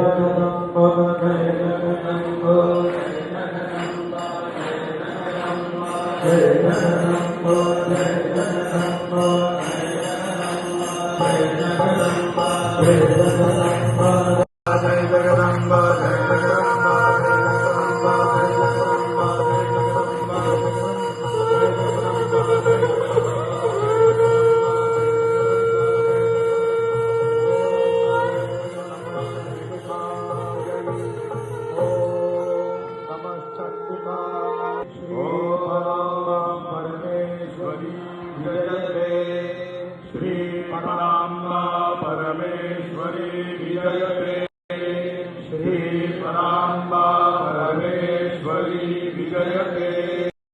जय जगदंब जय श्री विजयते श्रीपराम्बा परमेश्वरी विजयते।